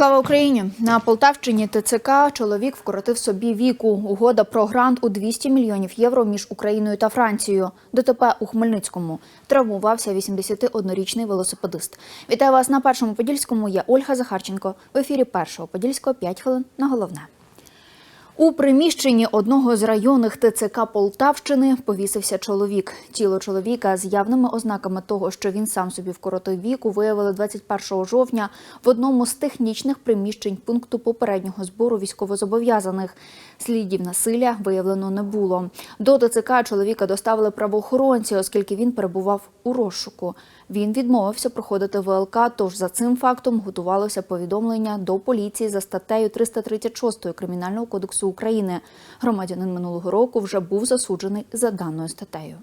Слава Україні! На Полтавщині ТЦК чоловік вкоротив собі віку. Угода про грант у 200 мільйонів євро між Україною та Францією. ДТП у Хмельницькому травмувався 81-річний велосипедист. Вітаю вас на першому подільському. Я Ольга Захарченко. В ефірі першого подільського 5 хвилин на головне. У приміщенні одного з районних ТЦК Полтавщини повісився чоловік. Тіло чоловіка з явними ознаками того, що він сам собі вкоротив віку, виявили 21 жовтня в одному з технічних приміщень пункту попереднього збору військовозобов'язаних. Слідів насилля виявлено не було. До ТЦК чоловіка доставили правоохоронці, оскільки він перебував у розшуку. Він відмовився проходити ВЛК, тож за цим фактом готувалося повідомлення до поліції за статтею 336 Кримінального кодексу України. Громадянин минулого року вже був засуджений за даною статтею.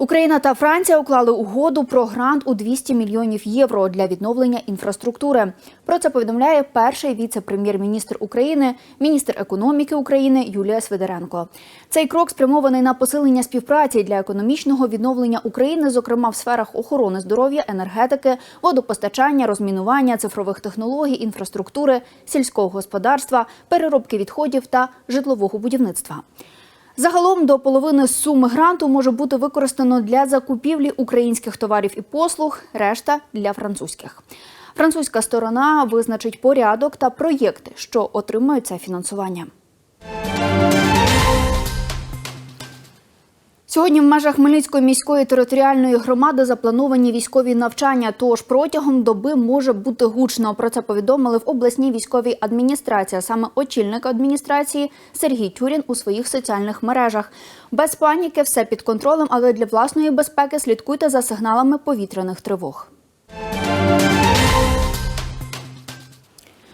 Україна та Франція уклали угоду про грант у 200 мільйонів євро для відновлення інфраструктури. Про це повідомляє перший віце-прем'єр-міністр України, міністр економіки України Юлія Свидеренко. Цей крок спрямований на посилення співпраці для економічного відновлення України, зокрема в сферах охорони здоров'я, енергетики, водопостачання, розмінування, цифрових технологій, інфраструктури, сільського господарства, переробки відходів та житлового будівництва. Загалом до половини суми гранту може бути використано для закупівлі українських товарів і послуг, решта для французьких. Французька сторона визначить порядок та проєкти, що отримають це фінансування. Сьогодні в межах Хмельницької міської територіальної громади заплановані військові навчання. Тож протягом доби може бути гучно. Про це повідомили в обласній військовій адміністрації. Саме очільник адміністрації Сергій Тюрін у своїх соціальних мережах. Без паніки, все під контролем, але для власної безпеки слідкуйте за сигналами повітряних тривог.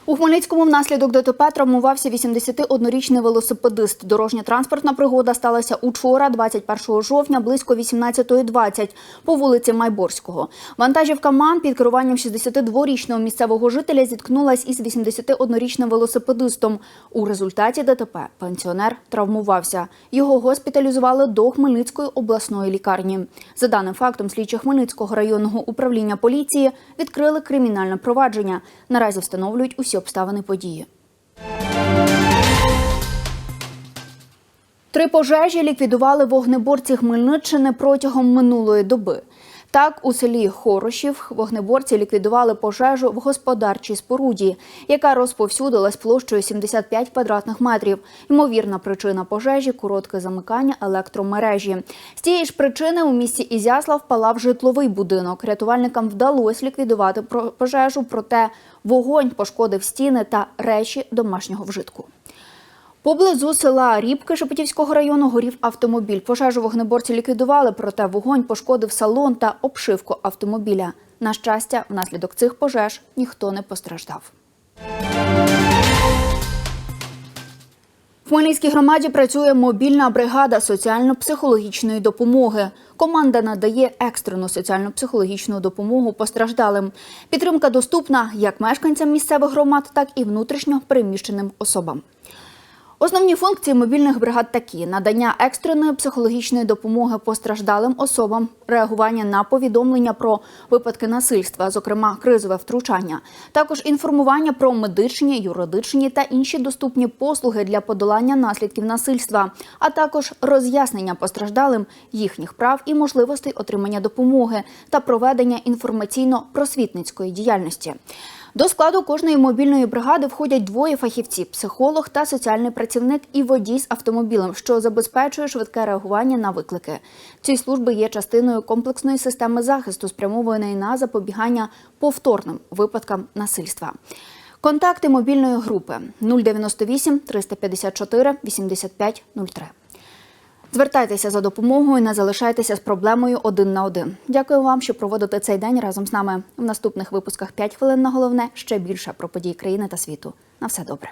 У Хмельницькому внаслідок ДТП травмувався 81-річний велосипедист. Дорожня транспортна пригода сталася учора, 21 жовтня, близько 18.20 по вулиці Майборського. Вантажівка МАН під керуванням 62-річного місцевого жителя зіткнулась із 81-річним велосипедистом. У результаті ДТП пенсіонер травмувався. Його госпіталізували до Хмельницької обласної лікарні. За даним фактом, слідчі Хмельницького районного управління поліції відкрили кримінальне провадження. Наразі встановлюють усі обставини події. Три пожежі ліквідували вогнеборці Хмельниччини протягом минулої доби. Так, у селі Хорошів вогнеборці ліквідували пожежу в господарчій споруді, яка розповсюдилась площею 75 квадратних метрів. Ймовірна причина пожежі коротке замикання електромережі. З тієї ж причини у місті Ізяслав палав житловий будинок. Рятувальникам вдалося ліквідувати пожежу, проте вогонь пошкодив стіни та речі домашнього вжитку. Поблизу села Рібки Шепетівського району горів автомобіль. Пожежу вогнеборці ліквідували, проте вогонь пошкодив салон та обшивку автомобіля. На щастя, внаслідок цих пожеж ніхто не постраждав. В Хмельницькій громаді працює мобільна бригада соціально-психологічної допомоги. Команда надає екстрену соціально-психологічну допомогу постраждалим. Підтримка доступна як мешканцям місцевих громад, так і внутрішньо переміщеним особам. Основні функції мобільних бригад такі: надання екстреної психологічної допомоги постраждалим особам, реагування на повідомлення про випадки насильства, зокрема кризове втручання, також інформування про медичні, юридичні та інші доступні послуги для подолання наслідків насильства, а також роз'яснення постраждалим їхніх прав і можливостей отримання допомоги та проведення інформаційно-просвітницької діяльності. До складу кожної мобільної бригади входять двоє фахівців: психолог та соціальний працівник і водій з автомобілем, що забезпечує швидке реагування на виклики. Ці служби є частиною комплексної системи захисту, спрямованої на запобігання повторним випадкам насильства. Контакти мобільної групи 098 354 85 03. Звертайтеся за допомогою, не залишайтеся з проблемою один на один. Дякую вам, що проводите цей день разом з нами. В наступних випусках «5 хвилин на головне ще більше про події країни та світу. На все добре.